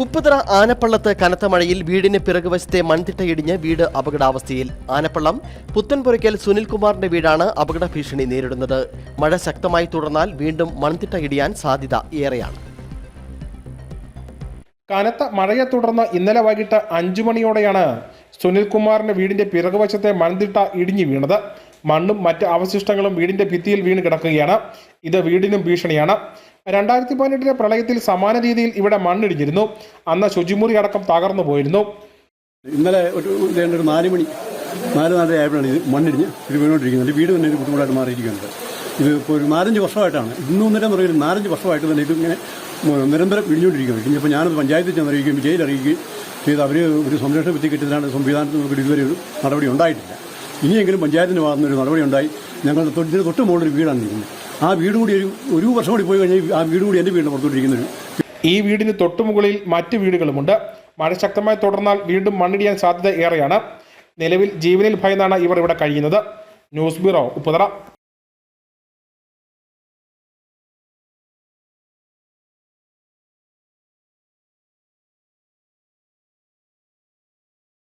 ഉപ്പുതറ ആനപ്പള്ളത്ത് കനത്ത മഴയിൽ വീടിന് പിറകുവശത്തെ മൺതിട്ടയിടിഞ്ഞ് വീട് അപകടാവസ്ഥയിൽ. ആനപ്പള്ളം പുത്തൻപുരയ്ക്കൽ സുനിൽകുമാറിന്റെ വീടാണ് അപകട ഭീഷണി നേരിടുന്നത്. മഴ ശക്തമായി തുടർന്നാൽ വീണ്ടും മൺതിട്ട ഇടിയാൻ സാധ്യത ഏറെയാണ്. കനത്ത മഴയെ തുടർന്ന് ഇന്നലെ വൈകിട്ട് അഞ്ചു മണിയോടെയാണ് സുനിൽകുമാറിന്റെ വീടിന്റെ പിറകുവശത്തെ മൺതിട്ട ഇടിഞ്ഞു വീണത്. മണ്ണും മറ്റ് അവശിഷ്ടങ്ങളും വീടിന്റെ ഭിത്തിയിൽ വീണ് കിടക്കുകയാണ്. ഇത് വീടിനും ഭീഷണിയാണ്. രണ്ടായിരത്തി പതിനെട്ടിലെ പ്രളയത്തിൽ സമാന രീതിയിൽ ഇവിടെ മണ്ണിടിഞ്ഞിരുന്നു. അന്ന് ശുചിമുറി അടക്കം തകർന്നു പോയിരുന്നു. ഇന്നലെ ഒരു നാല് മണി നാല് നാലര ആയപ്പോഴാണ് ഇത് മണ്ണിടിഞ്ഞ് ഇത് വീണുകൊണ്ടിരിക്കുന്നത്. വീട് തന്നെ ഒരു ബുദ്ധിമുട്ടായിട്ട് മാറിയിരിക്കുന്നത് ഇത് ഇപ്പോൾ ഒരു നാലഞ്ച് വർഷമായിട്ടാണ്. ഇന്നും ഇന്നലെ എന്ന് പറയുന്നത് നാലഞ്ച് വർഷമായിട്ട് തന്നെ ഇതിങ്ങനെ നിരന്തരം ഇടിഞ്ഞുകൊണ്ടിരിക്കുന്നത് ഇനിയിപ്പോൾ ഞാനത് പഞ്ചായത്തിൽ ചെന്ന് അറിയിക്കുകയും ജയിലറിയിക്കുകയും ചെയ്ത് അവർ ഒരു സംരക്ഷണ ഭിത്തി കിട്ടിയതിനാണ് സംവിധാനത്തിൽ നമുക്ക് ഇതുവരെ ഒരു നടപടി ഉണ്ടായിട്ടില്ല. ഇനിയെങ്കിലും പഞ്ചായത്തിന് ഭാഗത്തുനിന്ന് ഒരു നടപടി ഉണ്ടായി ഞങ്ങളുടെ തൊട്ടിന് തൊട്ട് മുകളിൽ ഒരു വീടാണ് നിൽക്കുന്നത്. ആ വീട് കൂടി ഒരു ഒരു വർഷം കൂടി പോയി കഴിഞ്ഞാൽ ആ വീട് കൂടി എന്റെ വീടിന് പുറത്തോട്ടിരിക്കുന്ന ഒരു ഈ വീടിന് തൊട്ടുമുകളിൽ മറ്റ് വീടുകളുമുണ്ട്. മഴ ശക്തമായി തുടർന്നാൽ വീണ്ടും മണ്ണിടിയാൻ സാധ്യത ഏറെയാണ്. നിലവിൽ ജീവനിൽ ഭയന്നാണ് ഇവർ ഇവിടെ കഴിയുന്നത്. News bureau Upputhara.